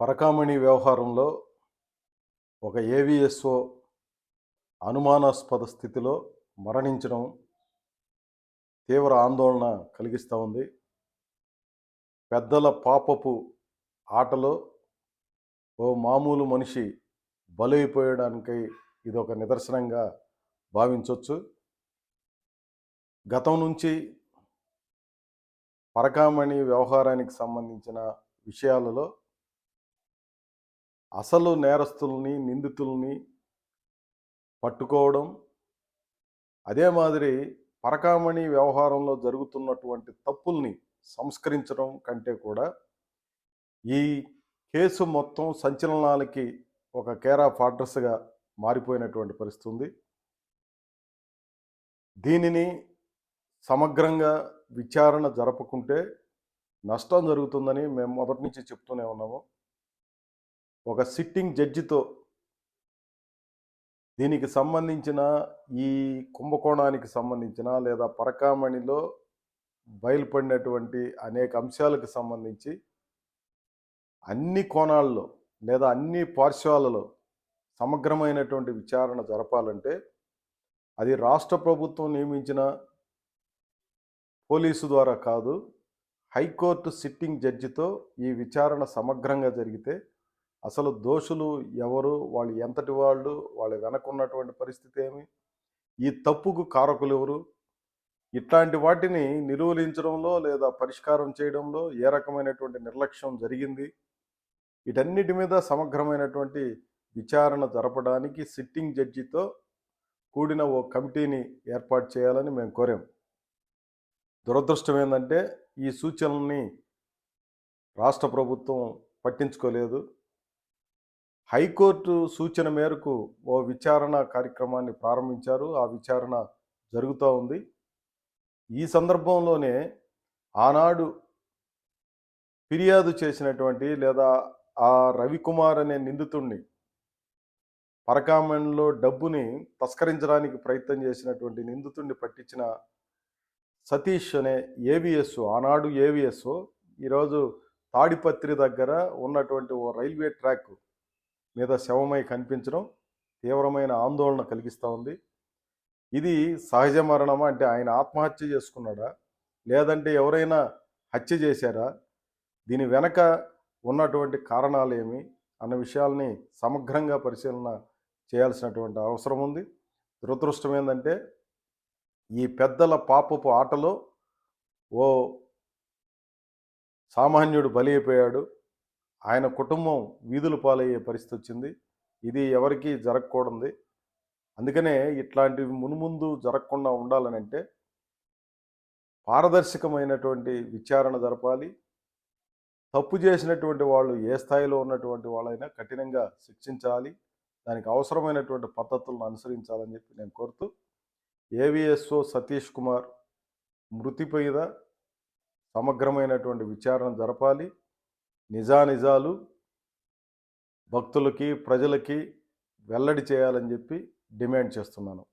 పరకామణి వ్యవహారంలో ఒక ఏవిఎస్ఓ అనుమానాస్పద స్థితిలో మరణించడం తీవ్ర ఆందోళన కలిగిస్తూ ఉంది. పెద్దల పాపపు ఆటలో ఓ మామూలు మనిషి బలైపోయడానికి ఇది ఒక నిదర్శనంగా భావించవచ్చు గతం నుంచి పరకామణి వ్యవహారానికి సంబంధించిన విషయాలలో అసలు నేరస్తుల్ని నిందితుల్ని పట్టుకోవడం అదే మాదిరి పరకామణి వ్యవహారంలో జరుగుతున్నటువంటి తప్పుల్ని సంస్కరించడం కంటే కూడా ఈ కేసు మొత్తం సంచలనాలకి ఒక కేర్ ఆఫ్ అడ్రస్గా మారిపోయినటువంటి పరిస్థితి ఉంది. దీనిని సమగ్రంగా విచారణ జరపకుంటే నష్టం జరుగుతుందని మేము మొదటి నుంచి చెప్తూనే ఉన్నాము. ఒక సిట్టింగ్ జడ్జితో దీనికి సంబంధించిన ఈ కుంభకోణానికి సంబంధించిన లేదా పరకామణిలో బయలుపడినటువంటి అనేక అంశాలకు సంబంధించి అన్ని కోణాల్లో లేదా అన్ని పార్శ్వాలలో సమగ్రమైనటువంటి విచారణ జరపాలంటే అది రాష్ట్ర ప్రభుత్వం నియమించిన పోలీసు ద్వారా కాదు హైకోర్టు సిట్టింగ్ జడ్జితో ఈ విచారణ సమగ్రంగా జరిగితే అసలు దోషులు ఎవరు? వాళ్ళు ఎంతటి వాళ్ళు? వాళ్ళ వెనకున్నటువంటి పరిస్థితి ఏమి? ఈ తప్పుకు కారకులు ఎవరు? ఇట్లాంటి వాటిని నిర్వహించడంలో లేదా పరిష్కారం చేయడంలో ఏ రకమైనటువంటి నిర్లక్ష్యం జరిగింది? వీటన్నిటి మీద సమగ్రమైనటువంటి విచారణ జరపడానికి సిట్టింగ్ జడ్జితో కూడిన ఓ కమిటీని ఏర్పాటు చేయాలని మేము కోరాం. దురదృష్టం ఏంటంటే ఈ సూచనల్ని రాష్ట్ర ప్రభుత్వం పట్టించుకోలేదు. హైకోర్టు సూచన మేరకు ఓ విచారణ కార్యక్రమాన్ని ప్రారంభించారు. ఆ విచారణ జరుగుతూ ఉంది. ఈ సందర్భంలోనే ఆనాడు ఫిర్యాదు చేసినటువంటి లేదా ఆ రవికుమార్ అనే నిందితుడిని పరకామణిలో డబ్బుని తస్కరించడానికి ప్రయత్నం చేసినటువంటి నిందితుడిని పట్టించిన సతీష్ అనే ఏవిఎస్ ఆనాడు ఏవిఎస్ ఈరోజు తాడిపత్రి దగ్గర ఉన్నటువంటి ఓ రైల్వే ట్రాక్ మీద శవమై కనిపించడం తీవ్రమైన ఆందోళన కలిగిస్తూ ఉంది. ఇది సహజ మరణమా? అంటే ఆయన ఆత్మహత్య చేసుకున్నాడా? లేదంటే ఎవరైనా హత్య చేశారా? దీని వెనక ఉన్నటువంటి కారణాలు ఏమి అన్న విషయాల్ని సమగ్రంగా పరిశీలన చేయాల్సినటువంటి అవసరం ఉంది. దురదృష్టం ఏంటంటే ఈ పెద్దల పాపపు ఆటలో ఓ సామాన్యుడు బలి అయిపోయాడు. ఆయన కుటుంబం వీధులు పాలయ్యే పరిస్థితి వచ్చింది. ఇది ఎవరికీ జరగకూడదు అందుకనే ఇట్లాంటివి మునుముందు జరగకుండా ఉండాలని అంటే పారదర్శకమైనటువంటి విచారణ జరపాలి. తప్పు చేసినటువంటి వాళ్ళు ఏ స్థాయిలో ఉన్నటువంటి వాళ్ళైనా కఠినంగా శిక్షించాలి. దానికి అవసరమైనటువంటి పద్ధతులను అనుసరించాలని చెప్పి నేను కోరుతూ ఏవిఎస్ఓ సతీష్ కుమార్ మృతి మీద సమగ్రమైనటువంటి విచారణ జరపాలి. నిజానిజాలు భక్తులకి ప్రజలకి వెల్లడి చేయాలని చెప్పి డిమాండ్ చేస్తున్నాను.